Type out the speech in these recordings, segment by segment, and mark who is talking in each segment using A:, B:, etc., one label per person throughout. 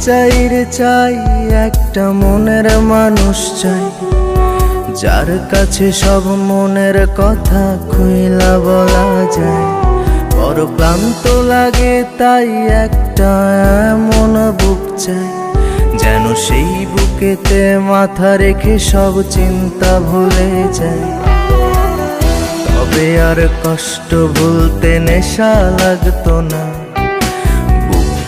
A: চাই রে চাই, একটা মনের মানুষ চাই। যার কাছে সব মনের কথা খুইলা বলা যায়। বড় ক্লান্ত লাগে তাই একটা এমন বুক চাই। যেন সেই বুকেতে মাথা রেখে সব চিন্তা ভুলে যায়। তবে আর কষ্ট ভুলতে নেশা লাগতো না।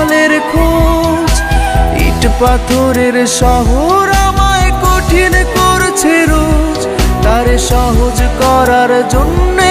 A: ইট পাথরের শহর আমায় কঠিন করছে রোজ। তারে সহজ করার জন্যে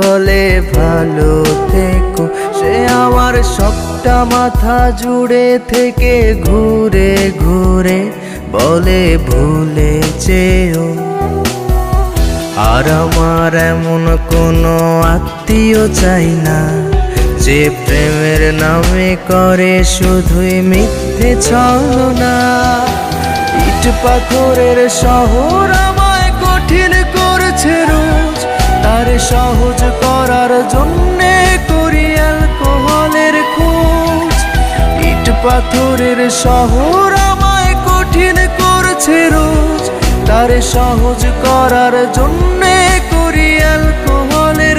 A: বলে ভালো থেকো। সে আমার সবটা মাথা জুড়ে থেকে ঘুরে ঘুরে বলে ভুলে চেয়েও। আর আমার এমন কোনো আত্মীয় চাই না, যে প্রেমের নামে করে শুধুই মিথ্যে ছলনা। ইট পাথরের শহর সহজ করার জন্যে করি অ্যালকোহলের খোঁজ। ইট পাথরের শহর আমায় কঠিন করছে রোজ। তার সহজ করার জন্যে করি অ্যালকোহলের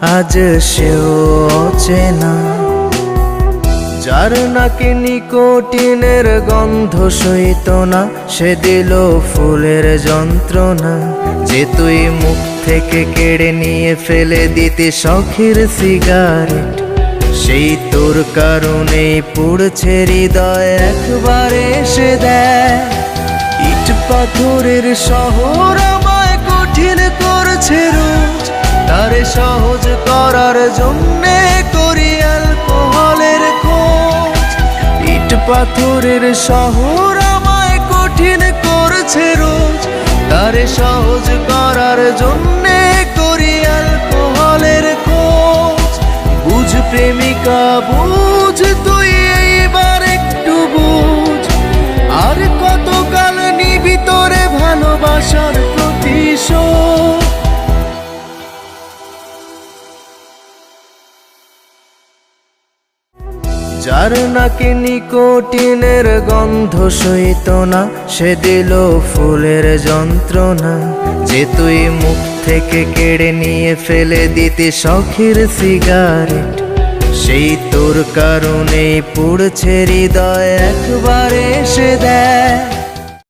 A: আজ সেও অচেনা। যার নাকি নিকোটিনের গন্ধ সইত না, সে দিল ফুলের যন্ত্রণা। যে তুই মুখ থেকে কেড়ে নিয়ে ফেলে দিতে শখের সিগারেট, সেই তোর কারণেই পুড়ছে হৃদয় একবারে এসে দেয়। ইট পাথরের শহর আমায় কঠিন করছে রোজ তারে সহজ করার জন্যে করি অ্যালকোহলের খোঁজ। ইট পাথরের শহর আমায় কঠিন করছে রোজ। তারে সহজ করার জন্যে করি অ্যালকোহলের খোঁজ। বুঝ প্রেমিকা, বুঝ যার নাকি নিকোটিনের গন্ধ সইত না, সে দিল ফুলের যন্ত্রণা। যে তুই মুখ থেকে কেড়ে নিয়ে ফেলে দিতে শখের সিগারেট, সেই তোর কারণেই পুড়ছে হৃদয়, একবারে এসে দেয়